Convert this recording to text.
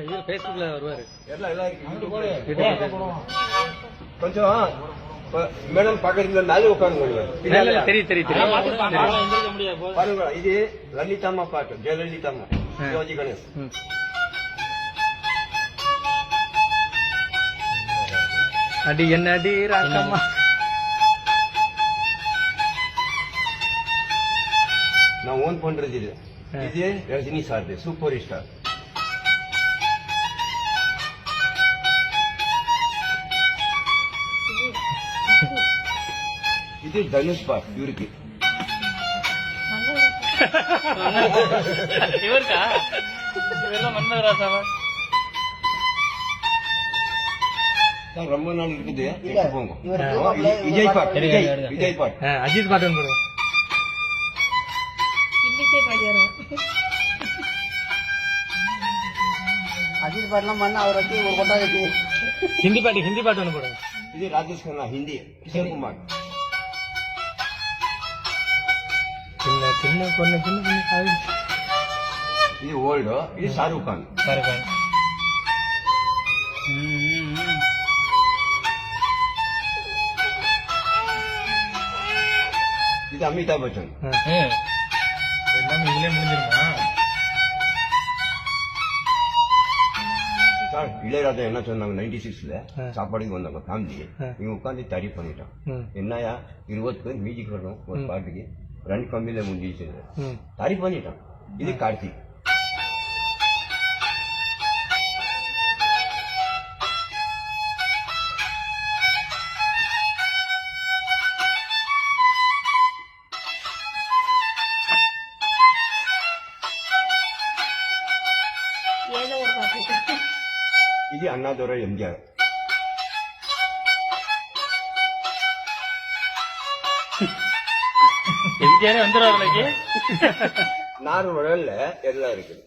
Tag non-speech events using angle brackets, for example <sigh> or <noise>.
இவர் ஃபேஸ்புக்ல வருவாரு. கொஞ்சம் மேடம் பக்கத்துல மேல உட்காருங்க இல்ல, இல்ல, தெரியும் தெரியும் தெரியும் பாருங்க இது லலிதம்மா பாட்டு ஜெயலலிதம்மா. ஆ. சிவாஜி கணேஷ். அடி என்ன அடி ராக்கம்மா நான் ஓன் பண்றது இது. இது ரஜினி சார் சூப்பர் ஸ்டார். இது தனுஷ் பார் இவருக்கு? இவருக்கா இவரெல்லாம் மன்மதராசாவா சார் ரொம்ப நாள் இருக்குது. போங்க. விஜய் பாட் விஜய். விஜய் பாட் அஜித் பாட்டு போடுவோம் அஜித் பாட்டுலாம் பண்ண அவர் வச்சு ஒரு வச்சு. ஹிந்தி பாட்டு ஹிந்தி பாட்டு ஒன்று போடுவோம் இது ராஜேஷ் கண்ணா ஹிந்தி. கிஷோர் குமார். சின்ன சின்ன பொண்ணு சின்ன பொண்ணு காவி இது ஓல்டு? இது ஷாருக் கான். பாருங்க இது அமிதாப் பச்சன். எல்லாமே இதுலயே முடிஞ்சிருமா? சார் இளையராஜா என்ன சொன்னாங்க நைன்டி சிக்ஸ்ல. சாப்பாடுக்கு வந்தாங்க ஃபேமிலி. இவங்க உட்காந்து தரி பண்ணிட்டான். என்னயா இருபது பேர் மியூசிக் வரணும் ஒரு. பாட்டுக்கு. ரெண்டு கம்பியில முடிஞ்சிச்சு ம். தரி பண்ணிட்டான் இது கார்த்திக் இது அண்ணாதுரை எம்ஜிஆர். <laughs> எம்ஜிஆரே வந்துடும் நார் உடல்ல எல்லாம் இருக்குது.